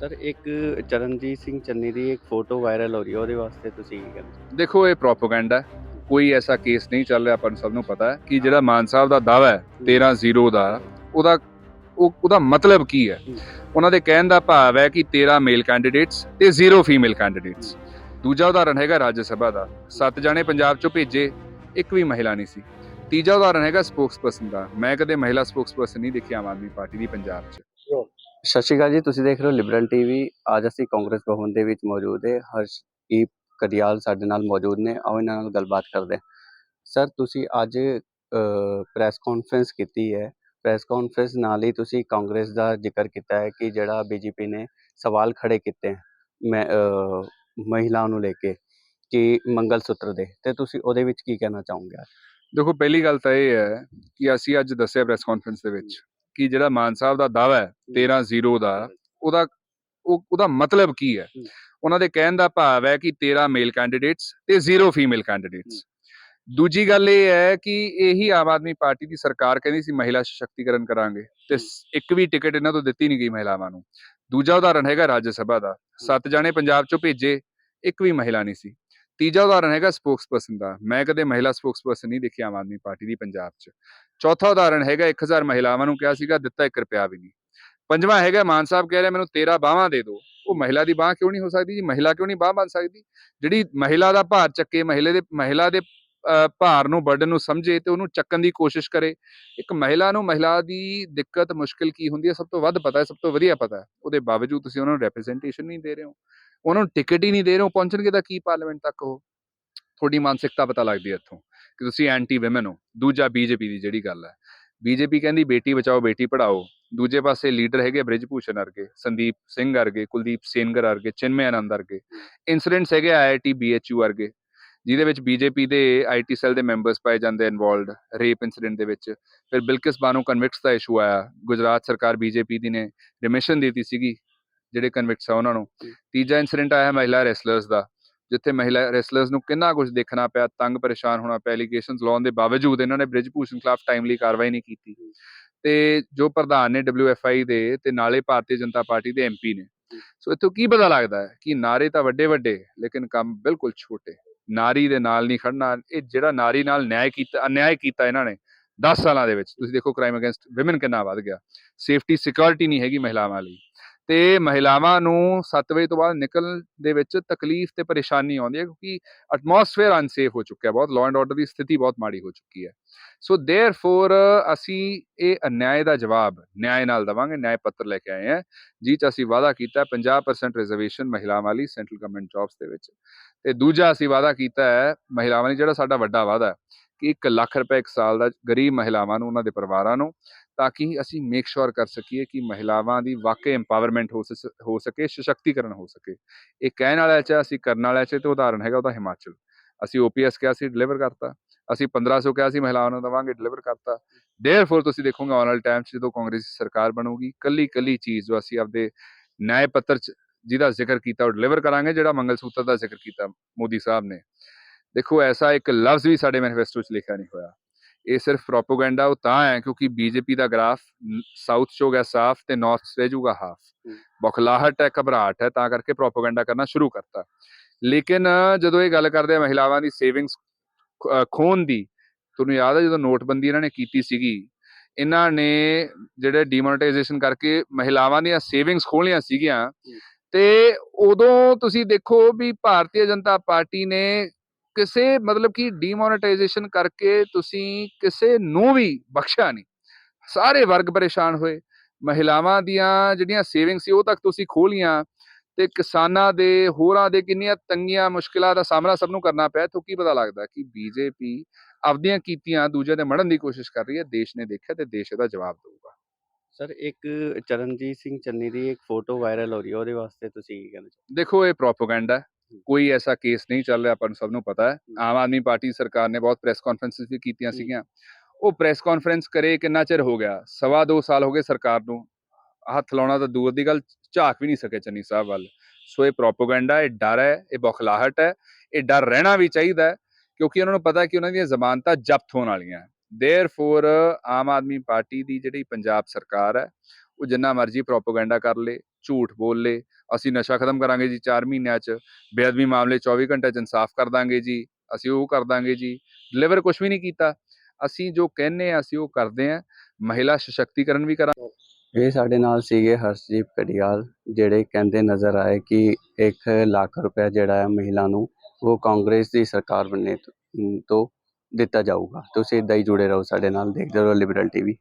Sir ਇੱਕ ਚਰਨਜੀਤ ਸਿੰਘ ਚੰਨੀ ਦੀ ਇੱਕ photo viral ਹੋ ਰਹੀ ਹੈ ਉਹਦੇ ਵਾਸਤੇ ਤੁਸੀਂ ਕੀ ਕਹਿੰਦੇ? ਦੇਖੋ ਇਹ ਪ੍ਰੋਪਗੈਂਡਾ ਕੋਈ ਐਸਾ ਕੇਸ ਨਹੀਂ ਚੱਲ ਰਿਹਾ ਆਪਾਂ ਨੂੰ ਸਭ ਨੂੰ ਪਤਾ ਹੈ ਕਿ ਜਿਹੜਾ ਮਾਨ ਸਾਹਿਬ ਦਾ ਦਾਵਾ ਹੈ 13-0 ਦਾ ਉਹਦਾ ਉਹ ਉਹਦਾ ਮਤਲਬ ਕੀ ਹੈ? ਉਹਨਾਂ ਦੇ ਕਹਿਣ ਦਾ ਭਾਵ ਹੈ ਕਿ 13 ਮੇਲ ਕੈਂਡੀਡੇਟਸ ਤੇ 0 ਫੀਮੇਲ ਕੈਂਡੀਡੇਟਸ ਦੂਜਾ ਉਦਾਹਰਨ ਹੈਗਾ ਰਾਜ ਸਭਾ ਦਾ। ਸੱਤ ਜਣੇ ਪੰਜਾਬ ਚੋਂ ਭੇਜੇ ਇੱਕ ਵੀ ਮਹਿਲਾ ਨਹੀਂ ਸੀ। ਤੀਜਾ ਉਦਾਹਰਨ ਹੈਗਾ ਸਪੋਕਸਪਰਸਨ ਦਾ। ਮੈਂ ਕਦੇ ਮਹਿਲਾ ਸਪੋਕਸਪਰਸਨ ਨਹੀਂ ਦੇਖੀ ਆਮ ਆਦਮੀ ਪਾਰਟੀ ਦੀ ਪੰਜਾਬ 'ਚ। ਸਤਿ ਸ਼੍ਰੀ ਅਕਾਲ ਜੀ ਤੁਸੀਂ ਦੇਖ ਰਹੇ ਹੋ ਲਿਬਰਲ ਟੀਵੀ ਅੱਜ ਅਸੀਂ ਕਾਂਗਰਸ ਭਵਨ ਦੇ ਵਿੱਚ ਮੌਜੂਦ ਹੈ। ਹਰਸ਼ਦੀਪ ਕਦਿਆਲ ਸਾਡੇ ਨਾਲ ਮੌਜੂਦ ਨੇ। ਆਓ ਇਹਨਾਂ ਨਾਲ ਗੱਲਬਾਤ ਕਰਦੇ ਹਾਂ। ਸਰ ਤੁਸੀਂ ਅੱਜ ਪ੍ਰੈਸ ਕਾਨਫਰੰਸ ਕੀਤੀ ਹੈ। ਪ੍ਰੈਸ ਕਾਨਫਰੰਸ ਨਾਲ ਹੀ ਤੁਸੀਂ ਕਾਂਗਰਸ ਦਾ ਜ਼ਿਕਰ ਕੀਤਾ ਹੈ ਕਿ ਜਿਹੜਾ ਬੀਜੇਪੀ ਨੇ ਸਵਾਲ ਖੜੇ ਕੀਤੇ ਮੈਂ ਅਹ, ਮਹਿਲਾਵਾਂ ਨੂੰ ਲੈ ਕੇ ਕਿ ਮੰਗਲ ਸੂਤਰ ਦੇ। ਤੇ ਤੁਸੀਂ ਉਹਦੇ ਵਿੱਚ ਕੀ ਕਹਿਣਾ ਚਾਹੋਗੇ ਦੇਖੋ ਪਹਿਲੀ ਗੱਲ ਤਾਂ ਇਹ ਹੈ ਕਿ ਅਸੀਂ ਅੱਜ ਦੱਸਿਆ ਪ੍ਰੈਸ ਕਾਨਫਰੰਸ ਦੇ ਵਿੱਚ। ਕਿ ਜਿਹੜਾ ਮਾਨ ਸਾਹਿਬ ਦਾ ਦਾਵਾ ਹੈ 13-0 ਦਾ ਉਹਦਾ ਉਹ ਉਹਦਾ ਮਤਲਬ ਕੀ ਹੈ? ਉਹਨਾਂ ਦੇ ਕਹਿਣ ਦਾ ਭਾਵ ਹੈ ਕਿ 13 ਮੇਲ ਕੈਂਡੀਡੇਟਸ ਤੇ 0 ਫੀਮੇਲ ਕੈਂਡੀਡੇਟਸ ਦੂਜੀ ਗੱਲ ਇਹ ਹੈ ਕਿ ਇਹੀ ਆਮ ਆਦਮੀ ਪਾਰਟੀ ਦੀ ਸਰਕਾਰ ਕਹਿੰਦੀ ਸੀ ਮਹਿਲਾ ਸਸ਼ਕਤੀਕਰਨ ਕਰਾਂਗੇ। ਤੇ ਇੱਕ ਵੀ ਟਿਕਟ ਇਹਨਾਂ ਤੋਂ ਦਿੱਤੀ ਨਹੀਂ ਗਈ ਮਹਿਲਾਵਾਂ ਨੂੰ। ਦੂਜਾ ਉਦਾਹਰਨ ਹੈਗਾ ਰਾਜ ਸਭਾ ਦਾ। ਸੱਤ ਜਣੇ ਪੰਜਾਬ ਚੋਂ ਭੇਜੇ ਇੱਕ ਵੀ ਮਹਿਲਾ ਨਹੀਂ ਸੀ। ਤੀਜਾ ਉਦਾਹਰਨ ਹੈਗਾ ਸਪੋਕਸਪਰਸਨ ਦਾ। ਮੈਂ ਕਦੇ ਮਹਿਲਾ ਸਪੋਕਸਪਰਸਨ ਨਹੀਂ ਦੇਖੀ ਆਮ ਆਦਮੀ ਪਾਰਟੀ ਦੀ ਪੰਜਾਬ 'ਚ। ਚੌਥਾ ਉਦਾਹਰਨ ਹੈਗਾ 1000 ਮਹਿਲਾਵਾਂ ਨੂੰ ਕਿਹਾ ਸੀਗਾ ਦਿੱਤਾ 1 ਰੁਪਿਆ ਵੀ ਨਹੀਂ। ਪੰਜਵਾਂ ਹੈਗਾ ਮਾਨ ਸਾਹਿਬ ਕਹਿ ਰਿਹਾ ਮੈਨੂੰ 13 ਬਾਹਾਂ ਦੇ ਦਿਓ। ਉਹ ਮਹਿਲਾ ਦੀ ਬਾਹ ਕਿਉਂ ਨਹੀਂ ਹੋ ਸਕਦੀ ਜੀ? ਮਹਿਲਾ ਕਿਉਂ ਨਹੀਂ ਬਾਹ ਬਣ ਸਕਦੀ? ਜਿਹੜੀ ਮਹਿਲਾ ਦਾ ਭਾਰ ਚੱਕੇ ਮਹਿਲੇ ਦੇ ਮਹਿਲਾ ਦੇ ਅਹ, ਭਾਰ ਨੂੰ ਬਰਡਨ ਨੂੰ ਸਮਝੇ ਤੇ ਉਹਨੂੰ ਚੱਕਣ ਦੀ ਕੋਸ਼ਿਸ਼ ਕਰੇ। ਇੱਕ ਮਹਿਲਾ ਨੂੰ ਮਹਿਲਾ ਦੀ ਦਿੱਕਤ ਮੁਸ਼ਕਿਲ ਕੀ ਹੁੰਦੀ ਹੈ? ਸਭ ਤੋਂ ਵੱਧ ਪਤਾ ਹੈ ਸਭ ਤੋਂ ਵਧੀਆ ਪਤਾ ਹੈ। ਉਹਦੇ ਬਾਵਜੂਦ ਤੁਸੀਂ ਉਹਨਾਂ ਨੂੰ ਰੈਪਰੈਜ਼ੈਂਟੇਸ਼ਨ ਨਹੀਂ ਦੇ ਰਹੇ ਹੋ। ਉਹਨਾਂ ਨੂੰ ਟਿਕਟ ਹੀ ਨਹੀਂ ਦੇ ਰਹੇ ਉਹ ਪਹੁੰਚਣਗੇ ਤਾਂ ਕੀ ਪਾਰਲੀਮੈਂਟ ਤੱਕ ਉਹ? ਤੁਹਾਡੀ ਮਾਨਸਿਕਤਾ ਪਤਾ ਲੱਗਦੀ ਹੈ ਇੱਥੋਂ ਕਿ ਤੁਸੀਂ ਐਂਟੀ ਔਮਨ ਹੋ। ਦੂਜਾ ਬੀਜੇਪੀ ਦੀ ਜਿਹੜੀ ਗੱਲ ਹੈ। ਬੀਜੇਪੀ ਕਹਿੰਦੀ, ਬੇਟੀ ਬਚਾਓ, ਬੇਟੀ ਪੜਾਓ ਦੂਜੇ ਪਾਸੇ ਲੀਡਰ ਹੈਗੇ ਬ੍ਰਿਜ ਭੂਸ਼ਣ ਵਰਗੇ, ਸੰਦੀਪ ਸਿੰਘ ਵਰਗੇ, ਕੁਲਦੀਪ ਸੇਨਗਰ ਵਰਗੇ ਚਿੰਮੇ ਆਨੰਦ ਵਰਗੇ। ਇਨਸੀਡੈਂਟਸ ਹੈਗੇ ਆਈਆਈਟੀ ਬੀਐਚਯੂ ਵਰਗੇ, ਜਿਹਦੇ ਵਿੱਚ ਬੀਜੇਪੀ ਦੇ ਆਈਟੀ ਸੈੱਲ ਦੇ ਮੈਂਬਰਸ ਪਾਏ ਜਾਂਦੇ ਇਨਵੋਲਡ ਰੇਪ ਇਨਸੀਡੈਂਟ ਦੇ ਵਿੱਚ। ਫਿਰ ਬਿਲਕਿਸ ਬਾਨੋ ਕਨਵਿਕਟਸ ਦਾ ਇਸ਼ੂ ਆਇਆ। ਗੁਜਰਾਤ ਸਰਕਾਰ ਬੀਜੇਪੀ ਦੀ ਨੇ ਰਿਮਿਸ਼ਨ ਦਿੱਤੀ ਸੀਗੀ। ਜਿਹੜੇ ਕਨਵਿਕਟਸ ਆ ਉਹਨਾਂ ਨੂੰ। ਤੀਜਾ ਇਨਸੀਡੈਂਟ ਆਇਆ ਮਹਿਲਾ ਰੈਸਲਰਸ ਦਾ ਜਿੱਥੇ ਮਹਿਲਾ ਰੈਸਲਰਸ ਨੂੰ ਕਿੰਨਾ ਕੁਝ ਦੇਖਣਾ ਪਿਆ ਤੰਗ ਪਰੇਸ਼ਾਨ ਹੋਣਾ ਪਿਆ ਐਲੀਗੇਸ਼ਨਸ ਲਾਉਣ ਦੇ ਬਾਵਜੂਦ ਇਹਨਾਂ ਨੇ ਬ੍ਰਿਜ ਭੂਸ਼ਣ ਖਿਲਾਫ ਟਾਈਮਲੀ ਕਾਰਵਾਈ ਨਹੀਂ ਕੀਤੀ। ਤੇ ਜੋ ਪ੍ਰਧਾਨ ਨੇ WFI ਦੇ ਤੇ ਨਾਲੇ ਭਾਰਤੀ ਜਨਤਾ ਪਾਰਟੀ ਦੇ ਐਮਪੀ ਨੇ। ਸੋ ਇੱਥੋਂ ਕੀ ਪਤਾ ਲੱਗਦਾ ਹੈ ਕਿ ਨਾਰੇ ਤਾਂ ਵੱਡੇ ਵੱਡੇ ਲੇਕਿਨ ਕੰਮ ਬਿਲਕੁਲ ਛੋਟੇ। ਨਾਰੀ ਦੇ ਨਾਲ ਨਹੀਂ ਖੜਨਾ ਇਹ ਜਿਹੜਾ ਨਾਰੀ ਨਾਲ ਨਿਆਂ ਕੀਤਾ ਅਨਿਆਏ ਕੀਤਾ ਇਹਨਾਂ ਨੇ 10 ਸਾਲਾਂ ਦੇ ਵਿੱਚ। ਤੁਸੀਂ ਦੇਖੋ ਕ੍ਰਾਈਮ ਅਗੇਂਸਟ ਔਮਨ ਕਿੰਨਾ ਵੱਧ ਗਿਆ। ਸੇਫਟੀ ਸਿਕਿਉਰਿਟੀ ਨਹੀਂ ਹੈਗੀ ਮਹਿਲਾਵਾਂ ਲਈ। ਤੇ ਮਹਿਲਾਵਾਂ ਨੂੰ 7 ਵਜੇ ਤੋਂ ਬਾਅਦ ਨਿਕਲਣ ਦੇ ਵਿੱਚ ਤਕਲੀਫ ਤੇ ਪਰੇਸ਼ਾਨੀ ਆਉਂਦੀ ਹੈ ਕਿਉਂਕਿ ਐਟਮੋਸਫੇਅਰ ਅਨਸੇਫ ਹੋ ਚੁੱਕਿਆ ਬਹੁਤ ਲਾਅ ਐਂਡ ਆਰਡਰ ਦੀ ਸਥਿਤੀ ਬਹੁਤ ਮਾੜੀ ਹੋ ਚੁੱਕੀ ਹੈ। ਸੋ ਥੈਰਫੋਰ ਅਸੀਂ ਇਹ ਅਨਿਆਏ ਦਾ ਜਵਾਬ ਨਿਆਂ ਨਾਲ ਦਵਾਂਗੇ ਨਿਆਂ ਪੱਤਰ ਲੈ ਕੇ ਆਏ ਹਾਂ ਜੀ ਚ ਅਸੀਂ ਵਾਅਦਾ ਕੀਤਾ 50% ਰਿਜ਼ਰਵੇਸ਼ਨ ਮਹਿਲਾਵਾਂ ਲਈ ਸੈਂਟਰਲ ਗਵਰਨਮੈਂਟ ਜੌਬਸ ਦੇ ਵਿੱਚ। ਤੇ ਦੂਜਾ ਅਸੀਂ ਵਾਅਦਾ ਕੀਤਾ ਹੈ ਮਹਿਲਾਵਾਂ ਲਈ, ਜਿਹੜਾ ਸਾਡਾ ਵੱਡਾ ਵਾਅਦਾ ਹੈ ਕਿ 1 ਲੱਖ ਰੁਪਏ ਇੱਕ ਸਾਲ ਦਾ ਗਰੀਬ ਮਹਿਲਾਵਾਂ ਨੂੰ, ਉਹਨਾਂ ਦੇ ਪਰਿਵਾਰਾਂ ਨੂੰ ਤਾਂ ਕਿ ਅਸੀਂ ਮੇਕ ਸ਼ੋਰ ਕਰ ਸਕੀਏ ਕਿ ਮਹਿਲਾਵਾਂ ਦੀ ਵਾਕਈ ਐਮਪਾਵਰਮੈਂਟ ਹੋ ਸਸ- ਹੋ ਸਕੇ, ਸਸ਼ਕਤੀਕਰਨ ਹੋ ਸਕੇ। ਇਹ ਕਹਿਣ ਵਾਲਾ ਚ ਅਸੀਂ ਕਰਨ ਵਾਲਾ ਚ ਤੇ ਉਦਾਹਰਨ ਹੈਗਾ ਉਹਦਾ ਹਿਮਾਚਲ। ਅਸੀਂ ਓਪੀਐਸ ਕਿਹਾ ਸੀ ਡਿਲੀਵਰ ਕਰਤਾ। ਅਸੀਂ 1500 ਕਿਹਾ ਸੀ, ਮਹਿਲਾਵਾਂ ਨੂੰ ਦਵਾਂਗੇ ਡਿਲੀਵਰ ਕਰਤਾ। ਦੇਅਰਫੋਰ ਤੁਸੀਂ ਦੇਖੋਗੇ, ਆਉਣ ਵਾਲੇ ਟਾਈਮ 'ਚ ਜਦੋਂ ਕਾਂਗਰਸ ਸਰਕਾਰ ਬਣੂਗੀ ਕੱਲੀ ਕੱਲੀ ਚੀਜ਼ ਜੋ ਅਸੀਂ ਆਪਦੇ ਨਿਆਂ ਪੱਤਰ 'ਚ ਜਿਹਦਾ ਜ਼ਿਕਰ ਕੀਤਾ, ਉਹ ਡਿਲੀਵਰ ਕਰਾਂਗੇ, ਜਿਹੜਾ ਮੰਗਲ ਸੂਤਰ ਦਾ ਜ਼ਿਕਰ ਕੀਤਾ ਮੋਦੀ ਸਾਹਿਬ ਨੇ। ਦੇਖੋ, ਐਸਾ ਇੱਕ ਲਫ਼ਜ਼ ਵੀ ਸਾਡੇ ਮੈਨੀਫੈਸਟੋ 'ਚ ਲਿਖਿਆ ਨਹੀਂ ਹੋਇਆ। ਇਹ ਸਿਰਫ ਪ੍ਰੋਪਗੈਂਡਾ ਉਹ ਤਾਂ ਹੈ ਕਿਉਂਕਿ ਬੀਜੇਪੀ ਦਾ ਗ੍ਰਾਫ ਸਾਊਥ 'ਚ ਹੋ ਗਿਆ ਸਾਫ਼ ਤੇ ਨਾਰਥ ਰਹਿ ਜਾਊਗਾ ਹਾਫ ਬੁਖਲਾਹਟ ਹੈ ਘਬਰਾਹਟ ਹੈ ਤਾਂ ਕਰਕੇ ਪ੍ਰੋਪਗੈਂਡਾ ਕਰਨਾ ਸ਼ੁਰੂ ਕਰਤਾ। ਲੇਕਿਨ ਜਦੋਂ ਇਹ ਗੱਲ ਕਰਦੇ ਆ ਮਹਿਲਾਵਾਂ ਦੀ ਸੇਵਿੰਗਸ ਖੋਣ ਦੀ ਤੁਹਾਨੂੰ ਯਾਦ ਹੈ ਜਦੋਂ ਨੋਟਬੰਦੀ ਇਹਨਾਂ ਨੇ ਕੀਤੀ ਸੀਗੀ ਇਹਨਾਂ ਨੇ ਜਿਹੜੇ ਡੀਮੋਨੇਟਾਈਜੇਸ਼ਨ ਕਰਕੇ ਮਹਿਲਾਵਾਂ ਦੀਆਂ ਸੇਵਿੰਗਸ ਖੋਲੀਆਂ ਸੀਗੀਆਂ ਤੇ ਉਦੋਂ ਤੁਸੀਂ ਦੇਖੋ ਵੀ ਭਾਰਤੀ ਜਨਤਾ ਪਾਰਟੀ ਨੇ ਕਿਸੇ ਮਤਲਬ ਕਿ ਡੀਮੋਨੇਟਾਈਜੇਸ਼ਨ ਕਰਕੇ ਤੁਸੀਂ ਕਿਸੇ ਨੂੰ ਵੀ ਬਖਸ਼ਿਆ ਨਹੀਂ ਸਾਰੇ ਵਰਗ ਪਰੇਸ਼ਾਨ ਹੋਏ। ਮਹਿਲਾਵਾਂ ਦੀਆਂ ਜਿਹੜੀਆਂ ਸੇਵਿੰਗ ਸੀ ਉਹ ਤੱਕ ਤੁਸੀਂ ਖੋਲੀਆਂ ਤੇ ਕਿਸਾਨਾਂ ਦੇ ਹੋਰਾਂ ਦੇ ਕਿੰਨੀਆਂ ਤੰਗੀਆਂ ਮੁਸ਼ਕਿਲਾਂ ਦਾ ਸਾਹਮਣਾ ਸਭ ਨੂੰ ਕਰਨਾ ਪਿਆ। ਤੋਂ ਕੀ ਪਤਾ ਲੱਗਦਾ ਕਿ ਬੀਜੇਪੀ ਆਪਦੀਆਂ ਕੀਤੀਆਂ ਦੂਜੇ ਦੇ ਮੜਨ ਦੀ ਕੋਸ਼ਿਸ਼ ਕਰ ਰਹੀ ਹੈ। ਦੇਸ਼ ਨੇ ਦੇਖਿਆ ਤੇ ਦੇਸ਼ ਇਹਦਾ ਜਵਾਬ ਦੇਊਗਾ। ਸਰ ਇੱਕ ਚਰਨਜੀਤ ਸਿੰਘ ਚੰਨੀ ਦੀ ਇੱਕ ਫੋਟੋ ਵਾਇਰਲ ਹੋ ਰਹੀ ਹੈ। ਉਹਦੇ ਵਾਸਤੇ ਤੁਸੀਂ ਕੀ ਕਹਿੰਦੇ ਦੇਖੋ ਇਹ ਪ੍ਰੋਪਗੈਂਡਾ ਹੈ। ਕੋਈ ਐਸਾ ਕੇਸ ਨਹੀਂ ਚੱਲ ਰਿਹਾ ਆਪਾਂ ਨੂੰ ਸਭ ਨੂੰ ਪਤਾ ਹੈ ਆਮ ਆਦਮੀ ਪਾਰਟੀ ਸਰਕਾਰ ਨੇ ਬਹੁਤ ਪ੍ਰੈਸ ਕਾਨਫਰੰਸਿਸ ਵੀ ਕੀਤੀਆਂ ਹਮ। ਸੀਗੀਆਂ ਉਹ ਪ੍ਰੈਸ ਕਾਨਫਰੰਸ ਕਰੇ ਕਿੰਨਾ ਚਿਰ ਹੋ ਗਿਆ ਸਵਾ ਦੋ ਸਾਲ ਹੋ ਗਏ ਸਰਕਾਰ ਨੂੰ ਹੱਥ ਲਾਉਣਾ ਤਾਂ ਦੂਰ ਦੀ ਗੱਲ ਝਾਕ ਵੀ ਨਹੀਂ ਸਕੇ ਚੰਨੀ ਸਾਹਿਬ ਵੱਲ ਸੋ ਇਹ ਪ੍ਰੋਪਗੈਂਡਾ ਇਹ ਡਰ ਹੈ ਇਹ ਬੌਖਲਾਹਟ ਹੈ ਇਹ ਡਰ ਰਹਿਣਾ ਵੀ ਚਾਹੀਦਾ ਹੈ ਕਿਉਂਕਿ ਉਹਨਾਂ ਨੂੰ ਪਤਾ ਹੈ ਕਿ ਉਹਨਾਂ ਦੀਆਂ ਜ਼ਮਾਨਤਾਂ ਜ਼ਬਤ ਹੋਣ ਵਾਲੀਆਂ ਹੈ देयरफॉर ਆਮ ਆਦਮੀ ਪਾਰਟੀ ਦੀ ਜਿਹੜੀ ਪੰਜਾਬ ਸਰਕਾਰ ਹੈ ਉਹ ਜਿੰਨਾ ਮਰਜ਼ੀ ਪ੍ਰੋਪਗੈਂਡਾ ਕਰ ਲੇ ਝੂਠ ਬੋਲੇ ਅਸੀਂ ਨਸ਼ਾ ਖਤਮ ਕਰਾਂਗੇ ਜੀ 4 ਮਹੀਨਿਆਂ 'ਚ। ਬੇਅਦਬੀ ਮਾਮਲੇ 24 ਘੰਟੇ 'ਚ ਇਨਸਾਫ ਕਰ ਦਾਂਗੇ ਜੀ। ਅਸੀਂ ਉਹ ਕਰ ਦਾਂਗੇ ਜੀ। ਡਿਲੀਵਰ ਕੁਝ ਵੀ ਨਹੀਂ ਕੀਤਾ। ਅਸੀਂ ਜੋ ਕਹਿੰਨੇ ਆ ਅਸੀਂ ਉਹ ਕਰਦੇ ਆ ਮਹਿਲਾ ਸਸ਼ਕਤੀਕਰਨ ਵੀ ਕਰਾਂ ਇਹ ਸਾਡੇ ਨਾਲ ਸੀਗੇ ਹਰਸ਼ਦੀਪ ਕੜਿਆਲ ਜਿਹੜੇ ਕਹਿੰਦੇ ਨਜ਼ਰ ਆਏ ਕਿ 1 ਲੱਖ ਰੁਪਏ ਜਿਹੜਾ ਹੈ ਮਹਿਲਾ ਨੂੰ ਉਹ ਕਾਂਗਰਸ ਦੀ ਸਰਕਾਰ ਬਣਨੇ ਤੋਂ- ਤੋਂ ਦਿੱਤਾ ਜਾਊਗਾ। ਤੁਸੀਂ ਇਦਾਂ ਹੀ ਜੁੜੇ ਰਹੋ ਸਾਡੇ ਨਾਲ। ਦੇਖਦੇ ਰਹੋ ਲਿਬਰਲ ਟੀਵੀ